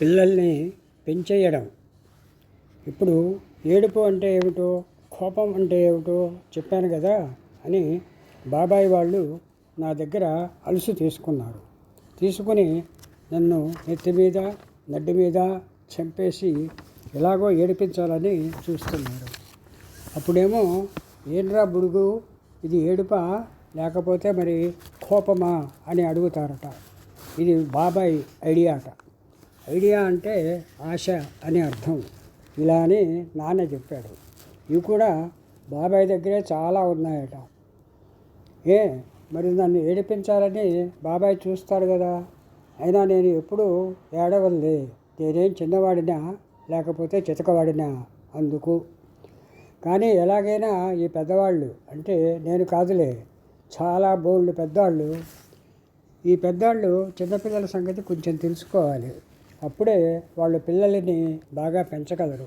పిల్లల్ని పెంచేయడం. ఇప్పుడు ఏడుపు అంటే ఏమిటో కోపం అంటే ఏమిటో చెప్పాను కదా అని బాబాయ్ వాళ్ళు నా దగ్గర అలుసు తీసుకున్నారు. తీసుకుని నన్ను నెత్తి మీద నడ్డి మీద చంపేసి ఎలాగో ఏడిపించాలని చూస్తున్నారు. అప్పుడేమో ఏంట్రా బుడుగు ఇది ఏడుపా? లేకపోతే మరి కోపమా? అని అడుగుతారట. ఇది బాబాయ్ ఐడియా అట ఐడియా అంటే ఆశ అని అర్థం. ఇలా అని నాన్న చెప్పాడు. ఇవి కూడా బాబాయ్ దగ్గరే చాలా ఉన్నాయట. ఏ మరి నన్ను ఏడిపించాలని బాబాయ్ చూస్తాడు కదా? అయినా నేను ఎప్పుడూ ఏడవలే నేనేం చిన్నవాడినా లేకపోతే చితకవాడినా అందుకు. కానీ ఎలాగైనా ఈ పెద్దవాళ్ళు అంటే నేను కాదులే చాలా బోల్డ్ పెద్దవాళ్ళు. ఈ పెద్దవాళ్ళు చిన్నపిల్లల సంగతి కొంచెం తెలుసుకోవాలి. అప్పుడే వాళ్ళ పిల్లలని బాగా పెంచగలరు.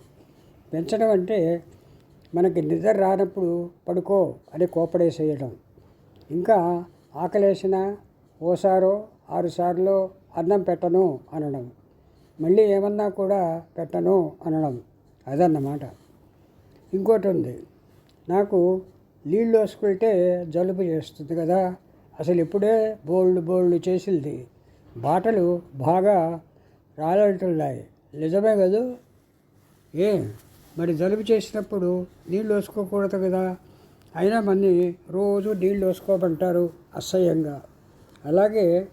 పెంచడం అంటే మనకి నిద్ర రానప్పుడు పడుకో అని కోపడేసేయడం. ఇంకా ఆకలేసిన ఓసారో ఆరుసార్లు అన్నం పెట్టను అనడం. మళ్ళీ ఏమన్నా కూడా పెట్టను అనడం అదన్నమాట. ఇంకోటి ఉంది నాకు నీళ్ళు వేసుకుంటే జలుబు చేస్తుంది కదా. అసలు ఇప్పుడే బోల్డ్ బోల్డ్ చేసింది. బాటలు బాగా రాలంటున్నాయి. నిజమే కదూ? ఏ మరి జలుబు చేసినప్పుడు నీళ్ళు వేసుకోకూడదు కదా? అయినా మన్ని రోజు నీళ్ళు వేసుకోమంటారు అసహ్యంగా. అలాగే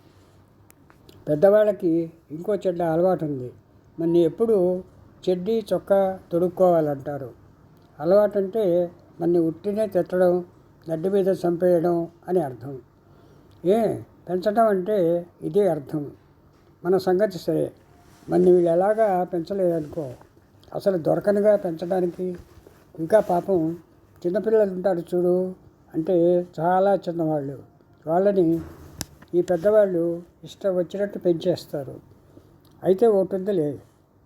పెద్దవాళ్ళకి ఇంకో చెడ్డ అలవాటు ఉంది మన్ని ఎప్పుడు చెడ్డీ చొక్కా తొడుక్కోవాలంటారు. అలవాటు అంటే మన్ని ఉట్టినే తిట్టడం గడ్డి మీద చంపేయడం అని అర్థం. ఏ పెంచడం అంటే ఇదే అర్థం. మన సంగతి సరే. మన్ని వీళ్ళు ఎలాగా పెంచలేదనుకో. అసలు దొరకనుగా పెంచడానికి ఇంకా పాపం చిన్నపిల్లలు ఉంటారు చూడు అంటే చాలా చిన్నవాళ్ళు. వాళ్ళని ఈ పెద్దవాళ్ళు ఇష్టం వచ్చినట్టు పెంచేస్తారు. అయితే ఒకటి లేదు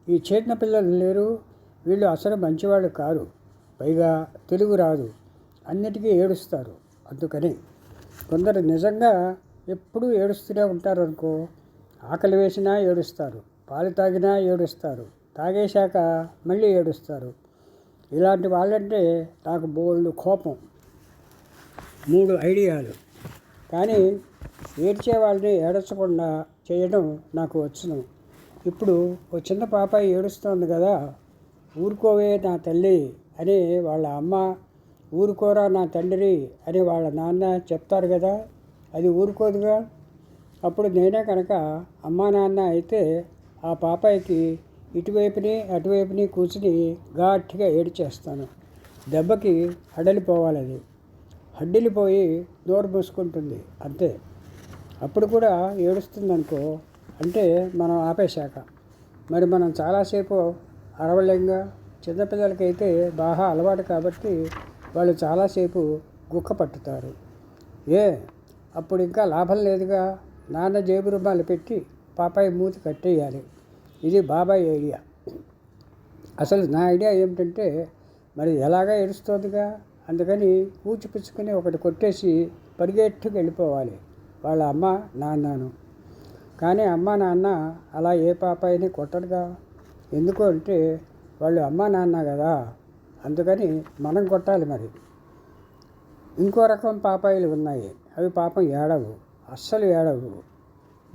ఈ చిన్న పిల్లలు లేరు. వీళ్ళు అసలు మంచివాళ్ళు కారు. పైగా తెలుగు రాదు. అన్నిటికీ ఏడుస్తారు. అందుకని కొందరు నిజంగా ఎప్పుడూ ఏడుస్తూనే ఉంటారు అనుకో ఆకలి వేసినా ఏడుస్తారు. పాలు తాగినా ఏడుస్తారు. తాగేశాక మళ్ళీ ఏడుస్తారు. ఇలాంటి వాళ్ళంటే నాకు బోల్డ్ కోపం. మూడు ఐడియాలు. కానీ ఏడ్చే వాళ్ళని ఏడచకుండా చేయడం నాకు వచ్చును. ఇప్పుడు ఓ చిన్న పాపాయి ఏడుస్తోంది కదా ఊరుకోవే నా తల్లి అని వాళ్ళ అమ్మ ఊరుకోరా నా తండ్రి అని వాళ్ళ నాన్న చెప్తారు కదా అది ఊరుకోదుగా? అప్పుడు నేనే కనుక అమ్మా నాన్న అయితే ఆ పాపాయికి ఇటువైపుని అటువైపుని కూర్చుని ఘాట్గా ఏడిచేస్తాను దెబ్బకి హడలిపోవాలి అది హడ్డిలిపోయి నోరు మూసుకుంటుంది. అంతే. అప్పుడు కూడా ఏడుస్తుంది అనుకో అంటే మనం ఆపేశాక. మరి మనం చాలాసేపు అరవలేంగా? చిన్నపిల్లలకైతే బాగా అలవాటు కాబట్టి వాళ్ళు చాలాసేపు గుక్క పట్టుతారు. ఏ? అప్పుడు ఇంకా లాభం లేదుగా? నాన్న జేబు రుమాలు పెట్టి పాపాయి మూతి కట్టేయాలి. ఇది బాబాయ్ ఐడియా. అసలు నా ఐడియా ఏమిటంటే మరి ఎలాగా ఏడుస్తుందిగా? అందుకని కూచిపుచ్చుకుని ఒకటి కొట్టేసి పరిగెట్టుకు వెళ్ళిపోవాలి. వాళ్ళ అమ్మ నాన్నను. కానీ అమ్మ నాన్న అలా ఏ పాపాయిని కొట్టడుగా ఎందుకు అంటే వాళ్ళు అమ్మ నాన్న కదా. అందుకని మనం కొట్టాలి మరి. ఇంకో రకం పాపాయిలు ఉన్నాయి. అవి పాపం ఏడవు. అస్సలు ఏడవు.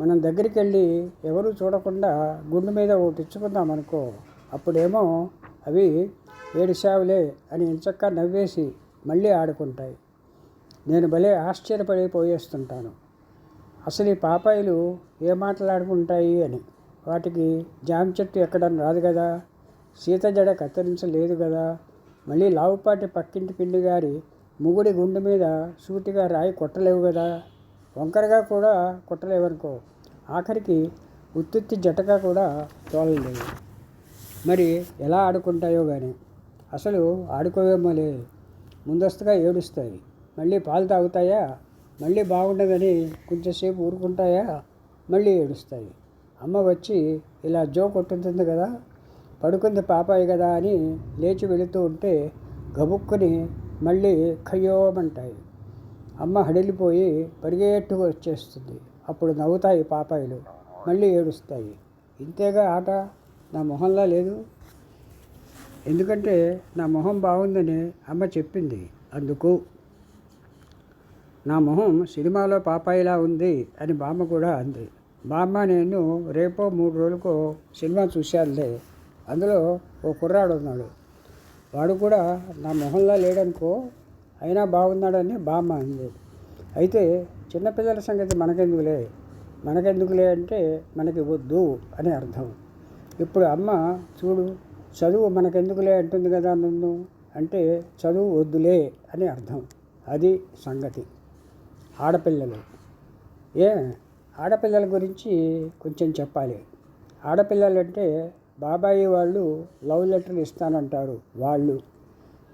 మనం దగ్గరికి వెళ్ళి ఎవరు చూడకుండా గుండు మీద ఒకటి ఇచ్చుకుందాం అనుకో అప్పుడేమో అవి ఏడిసావులే అని ఇంచక్క నవ్వేసి మళ్ళీ ఆడుకుంటాయి. నేను భలే ఆశ్చర్యపడిపోయేస్తుంటాను. అసలు ఈ పాపాయిలు ఏ మాట్లాడుకుంటాయి అని. వాటికి జామ చెట్టు ఎక్కడం రాదు కదా సీత జడ కత్తిరించలేదు కదా. మళ్ళీ లావుపాటి పక్కింటి పిండి గారి ముగుడి గుండె మీద సూటిగా రాయి కొట్టలేవు కదా. వంకరగా కూడా కొట్టలేవనుకో ఆఖరికి ఉత్తుత్తి జటగా కూడా తోలలేదు. మరి ఎలా ఆడుకుంటాయో కానీ అసలు ఆడుకోవేమోలే. ముందస్తుగా ఏడుస్తాయి. మళ్ళీ పాలు తాగుతాయా? మళ్ళీ బాగుండదని కొంచెంసేపు ఊరుకుంటాయా? మళ్ళీ ఏడుస్తాయి. అమ్మ వచ్చి ఇలా జో కొట్టుతుంది కదా పడుకుంది పాపాయి కదా అని లేచి వెళుతూ ఉంటే గబుక్కుని మళ్ళీ ఖయ్యోమంటాయి. అమ్మ హడిలిపోయి పరిగెట్టుకు వచ్చేస్తుంది. అప్పుడు నవ్వుతాయి పాపాయిలు. మళ్ళీ ఏడుస్తాయి. ఇంతేగా ఆట? నా మొహంలా లేదు. ఎందుకంటే నా మొహం బాగుందని అమ్మ చెప్పింది. అందుకు నా మొహం సినిమాలో పాపాయిలా ఉంది అని బామ్మ కూడా అంది. బామ్మ నేను రేపో మూడు రోజులకు సినిమా చూశానులే. అందులో ఓ కుర్రాడు ఉన్నాడు. వాడు కూడా నా మొహంలా లేడనుకో అయినా బాగున్నాడని బామ్మ అంది. అయితే చిన్నపిల్లల సంగతి మనకెందుకులే? మనకెందుకులే అంటే మనకి వద్దు అని అర్థం. ఇప్పుడు అమ్మ చూడు చదువు మనకెందుకులే అంటుంది కదా నన్ను? అంటే చదువు వద్దులే అని అర్థం. అది సంగతి. ఆడపిల్లలు. ఏ? ఆడపిల్లల గురించి కొంచెం చెప్పాలి. ఆడపిల్లలు అంటే బాబాయి వాళ్ళు లవ్ లెటర్ ఇస్తానంటారు వాళ్ళు.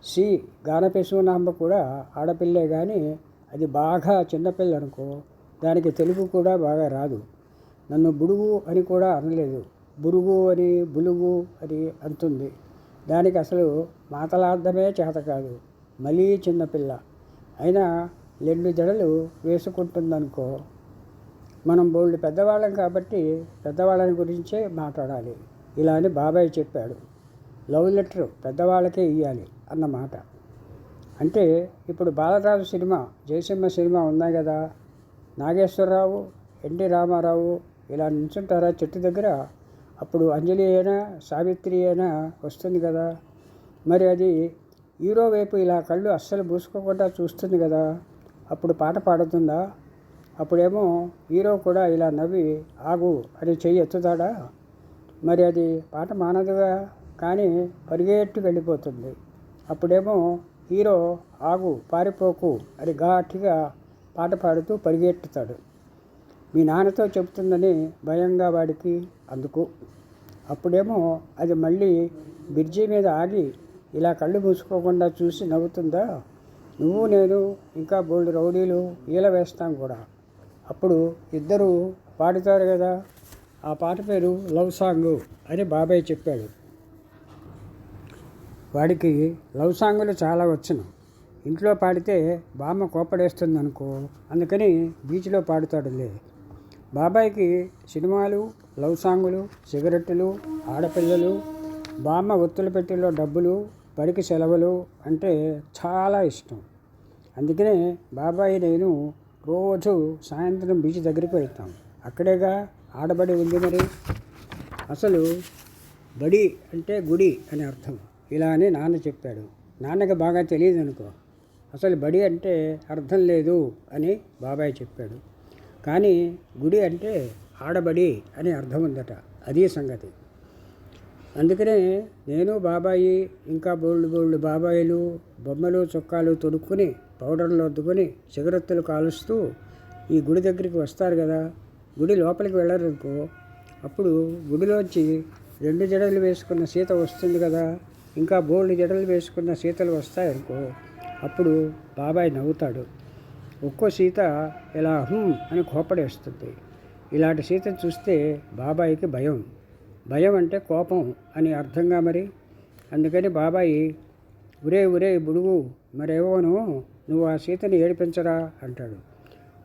సి. గానపెసునాంబ కూడా ఆడపిల్లే కానీ అది బాగా చిన్నపిల్ల అనుకో దానికి తెలుగు కూడా బాగా రాదు. నన్ను బుడుగు అని కూడా అనలేదు. బురుగు అని బులుగు అని అంటుంది. దానికి అసలు మాటలార్థమే చేత కాదు. మళ్ళీ చిన్నపిల్ల. అయినా రెండు జడలు వేసుకుంటుందనుకో మనం బోల్డ్ పెద్దవాళ్ళం కాబట్టి పెద్దవాళ్ళని గురించే మాట్లాడాలి. ఇలా అని బాబాయ్ చెప్పాడు. లవ్ లెటర్ పెద్దవాళ్ళకే ఇవ్వాలి అన్నమాట. అంటే ఇప్పుడు బాలరాజు సినిమా జయసింహ సినిమా ఉన్నాయి కదా. నాగేశ్వరరావు ఎన్టీ రామారావు ఇలా నిల్చుంటారా చెట్టు దగ్గర? అప్పుడు అంజలి అయినా సావిత్రి అయినా వస్తుంది కదా. మరి అది హీరో వైపు ఇలా కళ్ళు అస్సలు మూసుకోకుండా చూస్తుంది కదా. అప్పుడు పాట పాడుతుందా? అప్పుడేమో హీరో కూడా ఇలా నవ్వి ఆగు అని చెయ్యి ఎత్తుతాడా? మరి అది పాట మానదుగా? కానీ పరిగెట్టు వెళ్ళిపోతుంది. అప్పుడేమో హీరో ఆగు పారిపోకు అని ఘాటిగా పాట పాడుతూ పరిగెట్టుతాడు మీ నాన్నతో చెబుతుందని భయంగా వాడికి అందుకు. అప్పుడేమో అది మళ్ళీ బ్రిడ్జి మీద ఆగి ఇలా కళ్ళు మూసుకోకుండా చూసి నవ్వుతుందా? నువ్వు నేను ఇంకా బోల్డ్ రౌడీలు ఈల వేస్తాం కూడా. అప్పుడు ఇద్దరూ పాడుతారు కదా. ఆ పాట పేరు లవ్ సాంగ్ అని బాబాయ్ చెప్పాడు. వాడికి లవ్ సాంగులు చాలా వచ్చును. ఇంట్లో పాడితే బామ్మ కోపడేస్తుంది అనుకో అందుకని బీచ్లో పాడుతాడులే. బాబాయ్కి సినిమాలు లవ్ సాంగులు సిగరెట్టులు ఆడపిల్లలు బామ్మ ఒత్తుల పెట్టెలో డబ్బులు బడికి సెలవులు అంటే చాలా ఇష్టం. అందుకనే బాబాయ్ నేను రోజు సాయంత్రం బీచ్ దగ్గరికి వెళ్తాం. అక్కడేగా ఆడబడి ఉంది మరి. అసలు బడి అంటే గుడి అని అర్థం. ఇలా అని నాన్న చెప్పాడు. నాన్నకి బాగా తెలియదు అనుకో అసలు బడి అంటే అర్థం లేదు అని బాబాయ్ చెప్పాడు. కానీ గుడి అంటే ఆడబడి అని అర్థం ఉందట. అదే సంగతి. అందుకనే నేను బాబాయి ఇంకా బోల్డ్ బోల్డ్ బాబాయిలు బొమ్మలు చొక్కాలు తొడుక్కుని పౌడర్లు వద్దుకొని సిగరెత్తులు కాలుస్తూ ఈ గుడి దగ్గరికి వస్తారు కదా. గుడి లోపలికి వెళ్ళరనుకో అప్పుడు గుడిలోంచి రెండు జడలు వేసుకున్న సీత వస్తుంది కదా. ఇంకా బోల్డ్ జడలు వేసుకున్న సీతలు వస్తాయనుకో అప్పుడు బాబాయ్ నవ్వుతాడు. ఒక్కో సీత ఇలా హుమ్ అని కోపడేస్తుంది. ఇలాంటి సీత చూస్తే బాబాయికి భయం. భయం అంటే కోపం అని అర్థంగా మరి? అందుకని బాబాయి ఉరే ఉరే బుడుగు మరేవోను నువ్వు ఆ సీతని ఏడిపించరా అంటాడు.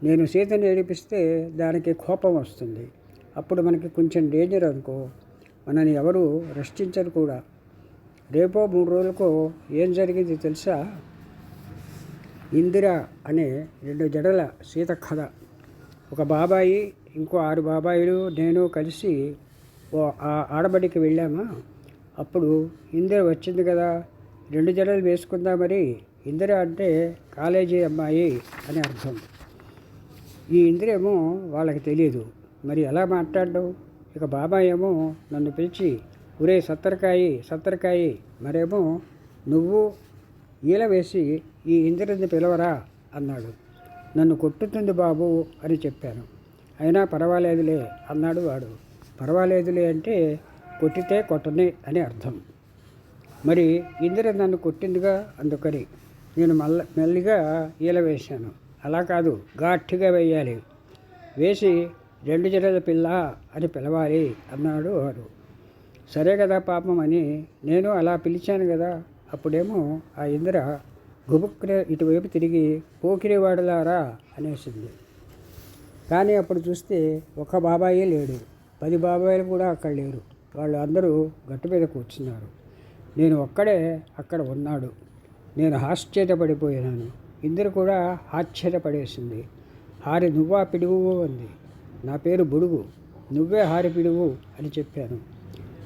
నేను సీతని ఏడిపిస్తే దానికి కోపం వస్తుంది. అప్పుడు మనకి కొంచెం డేంజర్ అనుకో. మనని ఎవరు రక్షించరు కూడా. రేపో మూడు రోజులకు ఏం జరిగింది తెలుసా? ఇందిర అనే రెండు జడల సీత కథ. ఒక బాబాయి ఇంకో ఆరు బాబాయిలు నేను కలిసి ఓ ఆ ఆడబడికి వెళ్ళామా? అప్పుడు ఇందిర వచ్చింది కదా రెండు జడలు వేసుకుందా మరి? ఇందిర అంటే కాలేజీ అమ్మాయి అని అర్థం. ఈ ఇందిరేమో వాళ్ళకి తెలియదు మరి ఎలా మాట్లాడడం? ఇక బాబాయ్ ఏమో నన్ను పిలిచి ఒరే సత్తరకాయి సత్తరకాయి. మరేమో నువ్వు ఈల వేసి ఈ ఇందిరని పిలవరా అన్నాడు. నన్ను కొట్టుతుంది బాబు అని చెప్పాను. అయినా పర్వాలేదులే అన్నాడు వాడు. పర్వాలేదులే అంటే కొట్టితే కొట్టని అని అర్థం. మరి ఇందిర నన్ను కొట్టిందిగా అందుకని నేను మల్ల మెల్లిగా ఈల వేశాను. అలా కాదు ఘాట్టిగా వేయాలి. వేసి రెండు జడల పిల్ల అని పిలవాలి అన్నాడు వాడు. సరే కదా పాపం అని నేను అలా పిలిచాను కదా అప్పుడేమో ఆ ఇందిర గుబుక్రే ఇటువైపు తిరిగి పోకిరివాడలారా అనేసింది. కానీ అప్పుడు చూస్తే ఒక బాబాయే లేడు. పది బాబాయిలు కూడా అక్కడ లేరు. వాళ్ళు అందరూ గట్టు మీద కూర్చున్నారు. నేను ఒక్కడే అక్కడ ఉన్నాడు. నేను ఆశ్చర్యపడిపోయినాను. ఇందిర కూడా ఆశ్చర్యపడేసింది. హారి నువ్వా పిడుగు అంది. నా పేరు బుడుగు. నువ్వే హారి పిడుగు అని చెప్పాను.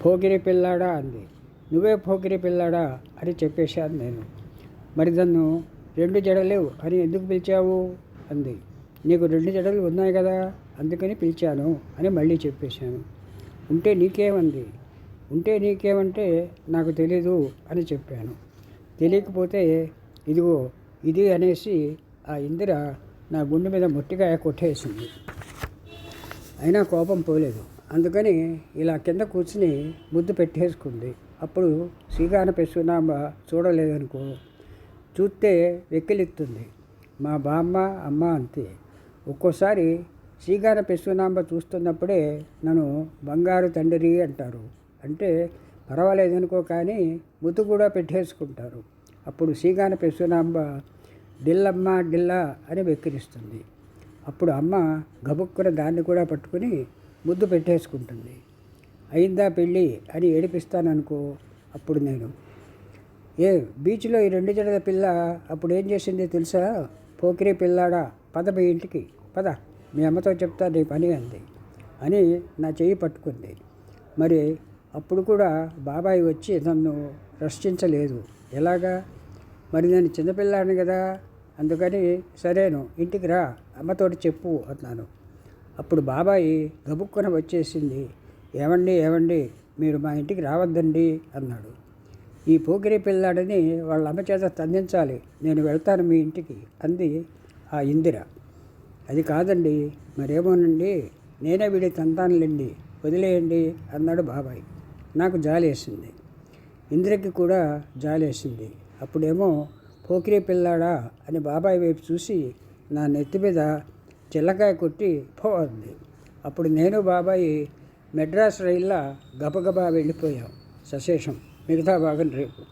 పోకిరి పిల్లాడా అంది. నువ్వే పోకిరి పిల్లాడా అని చెప్పేశాను నేను. మరి నన్ను రెండు జడలేవు అని ఎందుకు పిలిచావు? అంది. నీకు రెండు జడలు ఉన్నాయి కదా అందుకని పిలిచాను అని మళ్ళీ చెప్పేశాను. ఉంటే నీకేమంది? ఉంటే నీకేమంటే నాకు తెలీదు అని చెప్పాను. తెలియకపోతే ఇదిగో ఇది అనేసి ఆ ఇందిర నా గుండె మీద మొట్టికాయ కొట్టేసింది. అయినా కోపం పోలేదు. అందుకని ఇలా కింద కూర్చుని ముద్దు పెట్టేసుకుంది. అప్పుడు శ్రీగాన పెసునామ చూడలేదనుకో చూస్తే వెక్కిలిస్తుంది మా బామ్మ అమ్మ అంతే. ఒక్కోసారి శ్రీగాన పెసునాంబ చూస్తున్నప్పుడే నన్ను బంగారు తండ్రి అంటారు. అంటే పర్వాలేదనుకో కానీ ముద్దు కూడా పెట్టేసుకుంటారు. అప్పుడు శ్రీగాన పెసునాంబ డిల్లమ్మ డిల్ల అని వెక్కిరిస్తుంది. అప్పుడు అమ్మ గబుక్కున దాన్ని కూడా పట్టుకుని ముద్దు పెట్టేసుకుంటుంది. అయిందా పెళ్ళి? అని ఏడిపిస్తాననుకో అప్పుడు నేను ఏ బీచ్లో ఈ రెండు జడల పిల్ల అప్పుడు ఏం చేసింది తెలుసా? పోకిరి పిల్లాడా? పద మీ ఇంటికి పద మీ అమ్మతో చెప్తా నీ పని అంది. అని నా చెయ్యి పట్టుకుంది. మరి అప్పుడు కూడా బాబాయ్ వచ్చి నన్ను రక్షించలేదు. ఎలాగా? మరి నేను చిన్నపిల్లాడిని కదా? అందుకని సరేను ఇంటికి రా అమ్మతోటి చెప్పు అన్నాను. అప్పుడు బాబాయి గబుక్కున వచ్చేసింది. ఏమండి ఏమండి మీరు మా ఇంటికి రావద్దండి అన్నాడు. ఈ పోకిరి పిల్లాడిని వాళ్ళ అమ్మ చేత తందించాలి. నేను వెళ్తాను మీ ఇంటికి అంది ఆ ఇందిర. అది కాదండి మరేమోనండి నేనే వీడి తంతానులేండి వదిలేయండి అన్నాడు బాబాయ్. నాకు జాలేసింది. ఇందిరకి కూడా జాలేసింది. అప్పుడేమో పోకిరి పిల్లాడా అని బాబాయ్ వైపు చూసి నా నెత్తి మీద చిల్లకాయ కొట్టి పోవంది అప్పుడు నేను బాబాయి మెడ్రాస్ రైల్లో గబగబా వెళ్ళిపోయాం. సశేషం మిగతా భాగం రేపు.